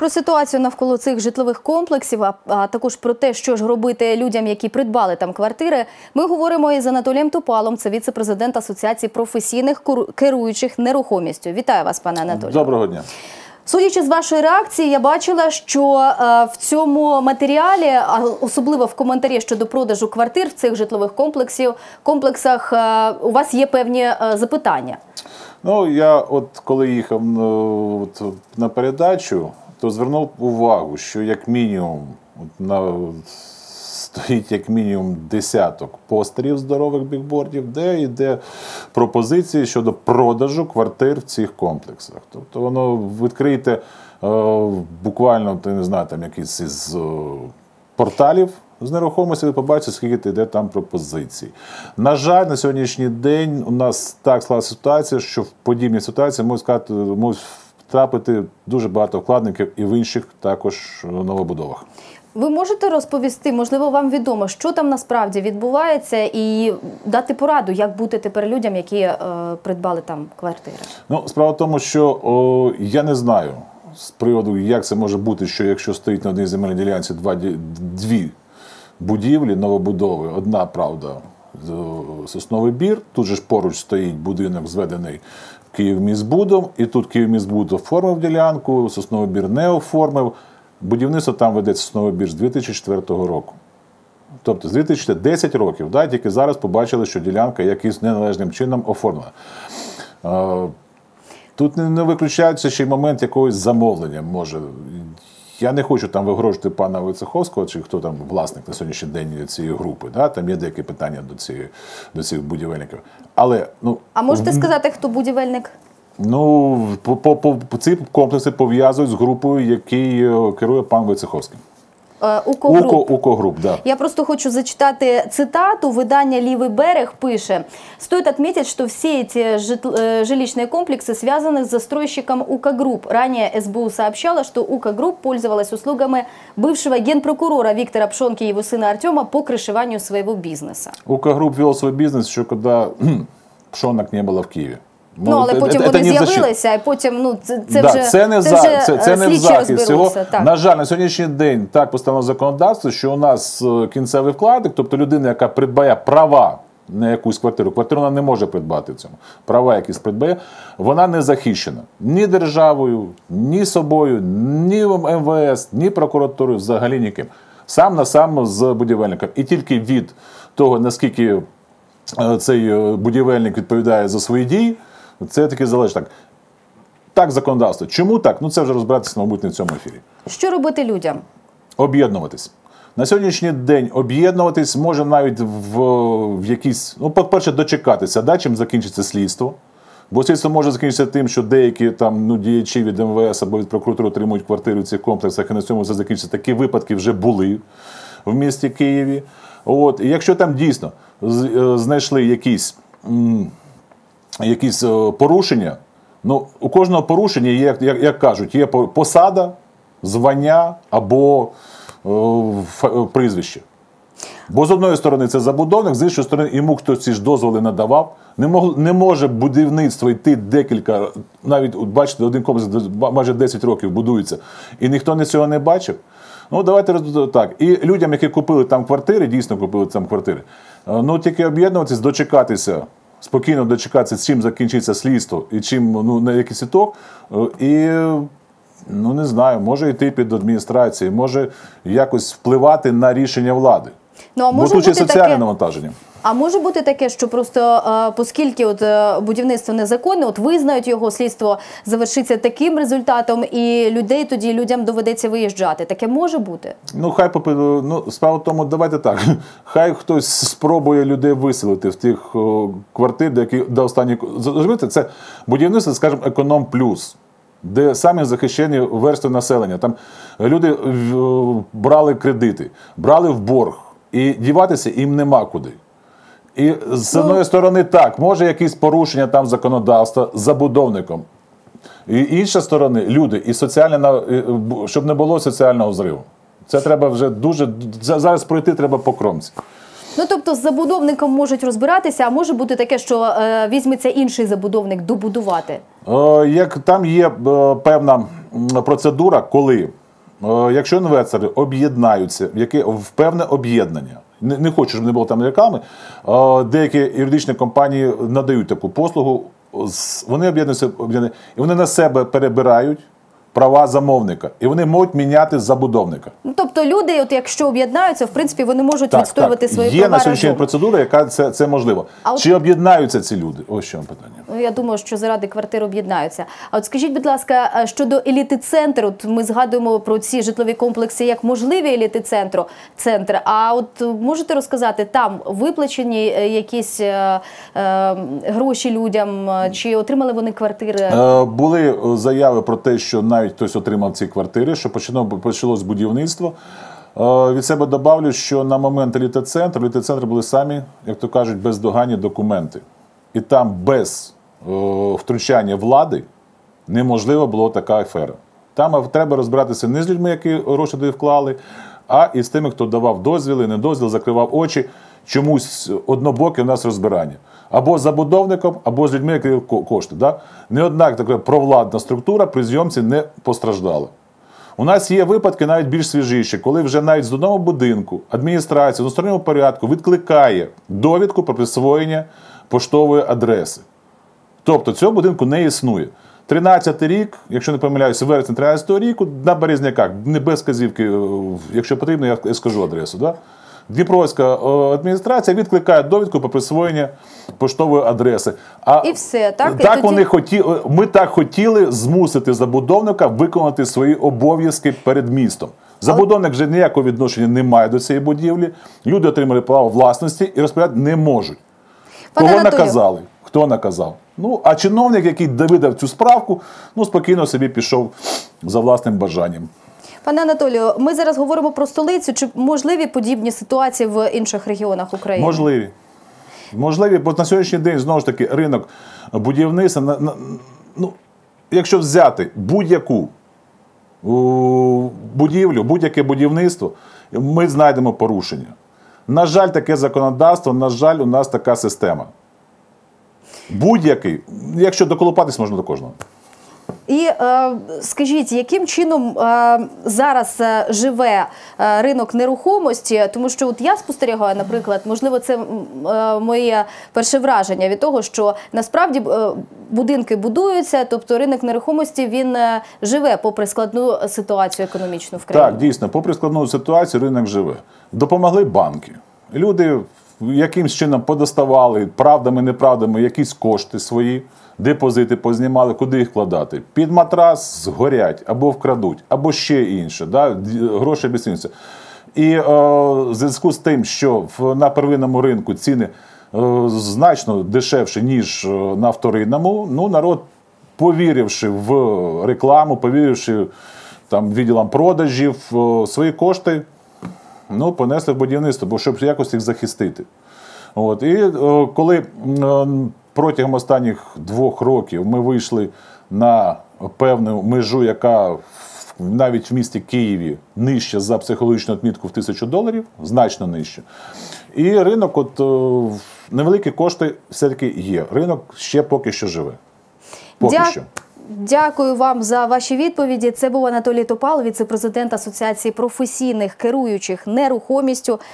Про ситуацію навколо цих житлових комплексів, а, також про те, що ж робити людям, які придбали там квартири, ми говоримо із Анатолієм Топалом, це віце-президент Асоціації професійних керуючих нерухомістю. Вітаю вас, пане Анатолію. Доброго дня. Судячи з вашої реакції, я бачила, що е, в цьому матеріалі, а особливо в коментарі щодо продажу квартир в цих житлових комплексів, комплексах, е, у вас є певні е, запитання. Ну я от коли їхав ну, от, на передачу, то звернув увагу, що як мінімум на стоїть як мінімум десяток постерів здорових бікбордів, де йде пропозиції щодо продажу квартир в цих комплексах. Тобто воно відкрийте е, буквально, ти не знаю, там якийсь із е, порталів. З нерухомості ви побачите, скільки йде там пропозицій. На жаль, на сьогоднішній день у нас так склалася ситуація, що в подібній ситуації можуть сказати, можуть втрапити дуже багато вкладників і в інших також новобудовах. Ви можете розповісти, можливо, вам відомо, що там насправді відбувається, і дати пораду, як бути тепер людям, які е, придбали там квартири. Ну, справа в тому, що о, я не знаю з приводу, як це може бути, що якщо стоїть на одній земельній ділянці два, дві будівлі новобудови, одна правда, сосновий бір, тут же ж поруч стоїть будинок, зведений Київміськбудом, і тут Київміськбуд оформив ділянку, сосновий бір не оформив. Будівництво там ведеться сосновий бір з 2004 року. Тобто з 2010 років, да, тільки зараз побачили, що ділянка якимось неналежним чином оформлена. Е, Тут не виключається ще й момент якогось замовлення. Може. Я не хочу там вигрожити пана Войцеховського, чи хто там власник на сьогоднішній день цієї групи. Да? Там є деякі питання до, цієї, до цих будівельників. Але ну, А можете сказати, хто будівельник? ну, по, по, по, ці комплекси пов'язують з групою, який керує пан Войцеховський. Е, «Укогруп». Уко, Уко груп, да. Я просто хочу зачитати цитату. Видание «Левый берег» пише. Стоит отметить, что все эти житл- э, жилищные комплексы связаны с застройщиком УК Групп. Ранее СБУ сообщала, что УК Групп пользовалась услугами бывшего генпрокурора Виктора Пшонки и его сына Артема по крышеванию своего бизнеса. Уко груп вел свой бизнес еще когда кхм, пшонок не было в Киеве. Ну, але це- потім це- вони з'явилися, і потім ну це, це да, вже це не це за вже, це, це е, не в захист цього. Так. На жаль, на сьогоднішній день так постановлено законодавство, що у нас е, кінцевий вкладник, тобто людина, яка придбає права на якусь квартиру, квартиру вона не може придбати цьому. Права якісь придбає, вона не захищена ні державою, ні собою, ні МВС, ні прокуратурою, взагалі ніким. Сам на сам з будівельником. І тільки від того, наскільки е, цей будівельник відповідає за свої дії, це таки залежить так. Так, законодавство. Чому так? Ну це вже розбиратися, мабуть, не в цьому ефірі. Що робити людям? Об'єднуватись. На сьогоднішній день об'єднуватись може навіть в, в якісь, ну, по-перше, дочекатися, да, чим закінчиться слідство. Бо слідство може закінчитися тим, що деякі там ну, діячі від МВС або від прокуратури отримують квартири в цих комплексах, і на цьому все закінчиться. Такі випадки вже були в місті Києві. От, і якщо там дійсно е, знайшли якісь м, якісь е, порушення. Ну, у кожного порушення є, як, як, кажуть, є посада, звання або е, е, прізвище. Бо з одної сторони це забудовник, з іншої сторони йому хтось ці ж дозволи надавав. Не, мог, не може будівництво йти декілька, навіть бачите, один комплекс майже 10 років будується, і ніхто цього не бачив. Ну, давайте так. І людям, які купили там квартири, дійсно купили там квартири, е, ну тільки об'єднуватись, дочекатися, спокійно дочекатися, чим закінчиться слідство і чим ну, на якийсь ітог. е, І ну не знаю, може йти під адміністрацію, може якось впливати на рішення влади. Ну а може бути соціальне таке. навантаження. А може бути таке, що просто е, оскільки от е, будівництво незаконне, от визнають його слідство завершиться таким результатом, і людей тоді людям доведеться виїжджати. Таке може бути. Ну, хай ну, справа в тому, давайте так. Хай хтось спробує людей виселити в тих квартир, де які до останніх. Зрозумієте, це будівництво, скажімо, економ плюс. Де самі захищені верстви населення. Там люди брали кредити, брали в борг, і діватися їм нема куди. І з Ну, одної сторони, так, може якісь порушення там законодавства забудовником. І інша сторони, люди, і соціальне на- щоб не було соціального зриву. Це треба вже дуже зараз пройти треба по кромці. Ну тобто з забудовником можуть розбиратися, а може бути таке, що е, візьметься інший забудовник добудувати. Е, Як там є е, певна процедура, коли е, якщо інвестори об'єднаються в яке в певне об'єднання. Не, не хочу, щоб не було там реклами. е, Деякі юридичні компанії надають таку послугу. Вони об'єднуються об'єднуються і вони на себе перебирають права замовника, і вони можуть міняти забудовника. Ну, тобто люди, от якщо об'єднаються, в принципі, вони можуть відстоювати свої Є права на сьогоднішній процедура, яка це, це можливо. А от- Чи об'єднаються ці люди? Ось що вам питання. Ну, я думаю, що заради квартир об'єднаються. А от скажіть, будь ласка, щодо еліти центру, от ми згадуємо про ці житлові комплекси як можливі еліти центру центр. А от можете розказати, там виплачені е, якісь е, е, гроші людям, е, чи отримали вони квартири? Е, Були е, заяви про те, що навіть хтось отримав ці квартири, що почало, почалось будівництво. Е, Від себе добавлю, що на момент елітоцентру, елітоцентру були самі, як то кажуть, бездоганні документи. І там без е, втручання влади неможлива була така афера. Там треба розбиратися не з людьми, які гроші туди вклали, а і з тими, хто давав дозвіли, не дозвіл, закривав очі. Чомусь однобоке у нас розбирання. Або з забудовником, або з людьми, які кошти. Да? Не одна така провладна структура при зйомці не постраждала. У нас є випадки навіть більш свіжіші, коли вже навіть з одного будинку адміністрація в односторонньому порядку відкликає довідку про присвоєння поштової адреси. Тобто цього будинку не існує. 13-й рік, якщо не помиляюся, вересня 13 ріку на Березняках, не без казівки, е, якщо потрібно, я скажу адресу. Да? Дніпровська е, адміністрація відкликає довідку про присвоєння поштової адреси. А І все, так? І Так тоді- вони хотіли. Ми так хотіли змусити забудовника виконати свої обов'язки перед містом. Забудовник вже ніякого відношення не має до цієї будівлі. Люди отримали право власності і розпоряджати не можуть. Пане Кого Анатолію. наказали? Хто наказав? Ну, а чиновник, який видав цю справку, ну спокійно собі пішов за власним бажанням. Пане Анатолію, ми зараз говоримо про столицю. Чи можливі подібні ситуації в інших регіонах України? Можливі. Можливі, бо на сьогоднішній день знову ж таки ринок будівництва. На, на, ну, якщо взяти будь-яку будівлю, будь-яке будівництво, ми знайдемо порушення. На жаль, таке законодавство, на жаль, у нас така система. Будь-який, якщо доколупатись, можна до кожного. І е, скажіть, яким чином е, зараз е, живе ринок нерухомості? Тому що от я спостерігаю, наприклад, можливо, це моє перше враження від того, що насправді будинки будуються, тобто ринок нерухомості він живе попри складну ситуацію економічну в країні. Так, дійсно, попри складну ситуацію, ринок живе. Допомогли банки. Люди якимсь чином подоставали правдами, неправдами якісь кошти свої, депозити познімали, куди їх вкладати. Під матрас згорять або вкрадуть, або ще інше. Да? Гроші обіцінюються. І е, в зв'язку з тим, що в, на первинному ринку ціни е, значно дешевші, ніж е, на вторинному, ну, народ, повіривши в рекламу, повіривши там, відділам продажів, е, свої кошти ну, понесли в будівництво, бо щоб якось їх захистити. От. І е, коли м, протягом останніх двох років ми вийшли на певну межу, яка навіть в місті Києві нижче за психологічну відмітку в тисячу доларів, значно нижче. І ринок, от е, невеликі кошти все-таки є. Ринок ще поки що живе. Поки Дя- що. Дякую вам за ваші відповіді. Це був Анатолій Топал, віце-президент Асоціації професійних керуючих нерухомістю.